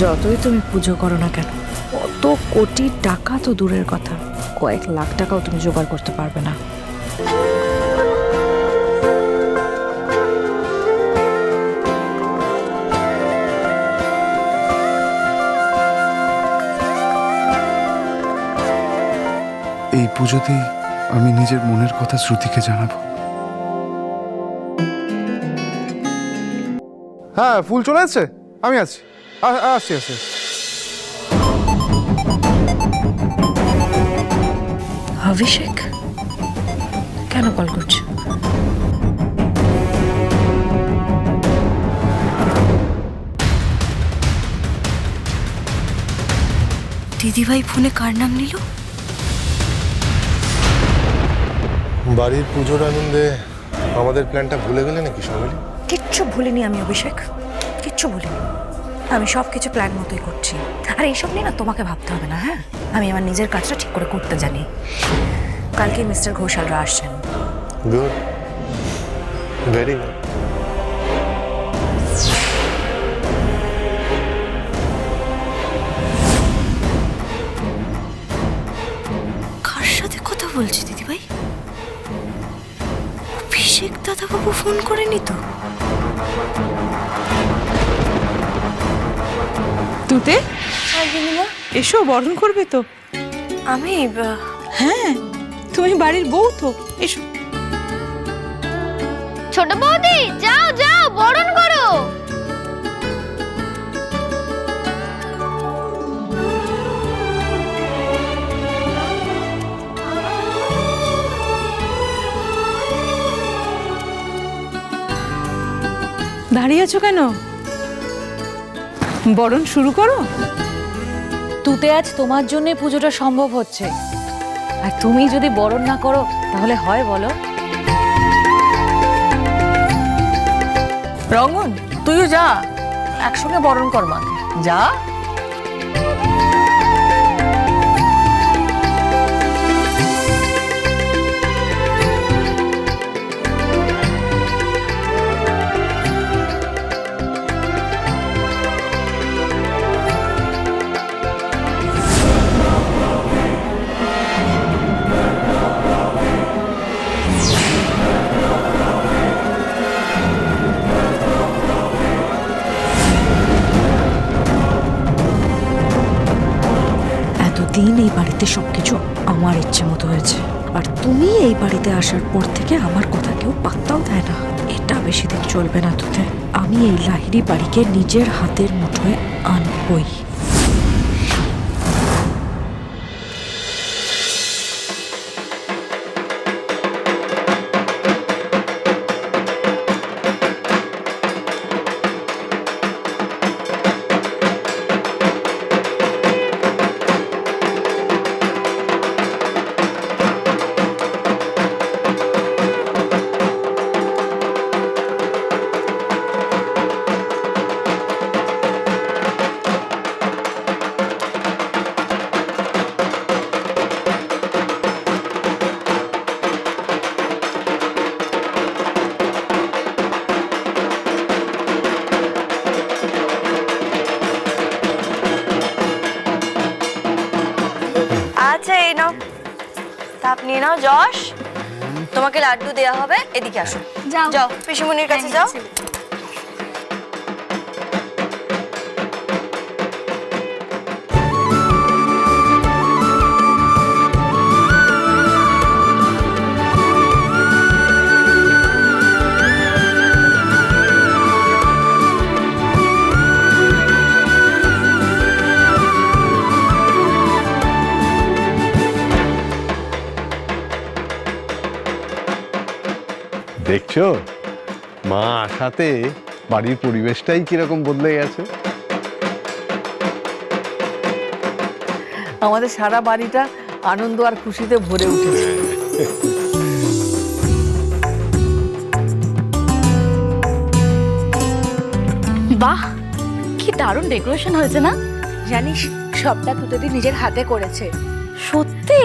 যতই তুমি পুজো করো না কেন কত কোটি টাকা তো দূরের কথা। কয়েক লাখ টাকাও তুমি জোগাড় করতে পারবে না। এই পুজোতেই আমি নিজের মনের কথা শ্রুতিকে জানাব। হ্যাঁ ফুল চলে এসছে। আমি আছি। আ- আ- আসছি আসছি আসছি। অভিষেক কেন কল করছ? দিদিভাই ফোনে কার নাম নিল? বাড়ির পুজোর আনন্দে আমাদের প্ল্যানটা ভুলে গেলে নাকি সবাই? কিচ্ছু ভুলিনি আমি অভিষেক। কিচ্ছু ভুলিনি। আমি সব কিছু প্ল্যান মতোই করছি। আর এইসব নিয়ে না তোমাকে ভাবতে হবে না হ্যাঁ? আমি আমার নিজের কাজটা ঠিক করে করতে জানি। কালকে মিস্টার ঘোষালরা আসছেন। গুড ভেরি গুড কার সাথে কথা বলছি দিদিভাই? অভিষেক দাদাবাবু ফোন করেনি তো? তুতে? এসো বরণ করবে তো। আমি হ্যাঁ তুমি বাড়ির বউ তো। এসো। ছোট বৌদি যাও যাও বরণ করো। দাঁড়িয়ে আছো কেন? বরণ শুরু করো। তুতে আজ তোমার জন্য পুজোটা সম্ভব হচ্ছে। আর তুমি যদি বরণ না করো তাহলে হয় বলো। রঙন তুইও যা। একসঙ্গে বরণ কর মা যা। বাড়িতে সবকিছু আমার ইচ্ছে মতো হয়েছে। আর তুমি এই বাড়িতে আসার পর থেকে আমার কথা কেউ পাত্তাও দেয় না। এটা বেশি দিন চলবে না তুতে। আমি এই লাহিড়ি বাড়িকে নিজের হাতের মুঠোয় আনবই। তাপ নিয়ে নাও যশ তোমাকে লাড্ডু দেয়া হবে এদিকে আসো। যাও। যাও পিসুমনির কাছে যাও। দেখছ? মা আসাতে বাড়ির পরিবেশটাই কীরকম বদলে গেছে। আমাদের সারা বাড়িটা আনন্দ আর খুশিতে ভরে উঠেছে। বাহ কি দারুণ ডেকোরেশন হয়েছে না? জানিস সবটা তুতেদি নিজের হাতে করেছে। সত্যি?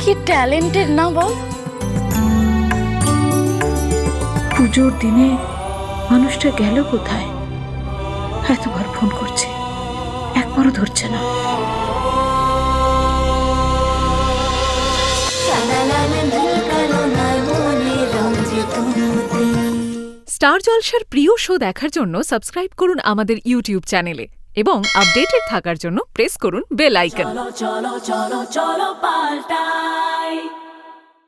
কি ট্যালেন্টেড না বল? পুজোর দিনে মানুষটা গেল কোথায়? এতবার ফোন করছে একবারও ধরছে না। স্টার জলসার প্রিয় শো দেখার জন্য সাবস্ক্রাইব করুন আমাদের ইউটিউব চ্যানেলে এবং আপডেটেড থাকার জন্য প্রেস করুন বেল আইকন।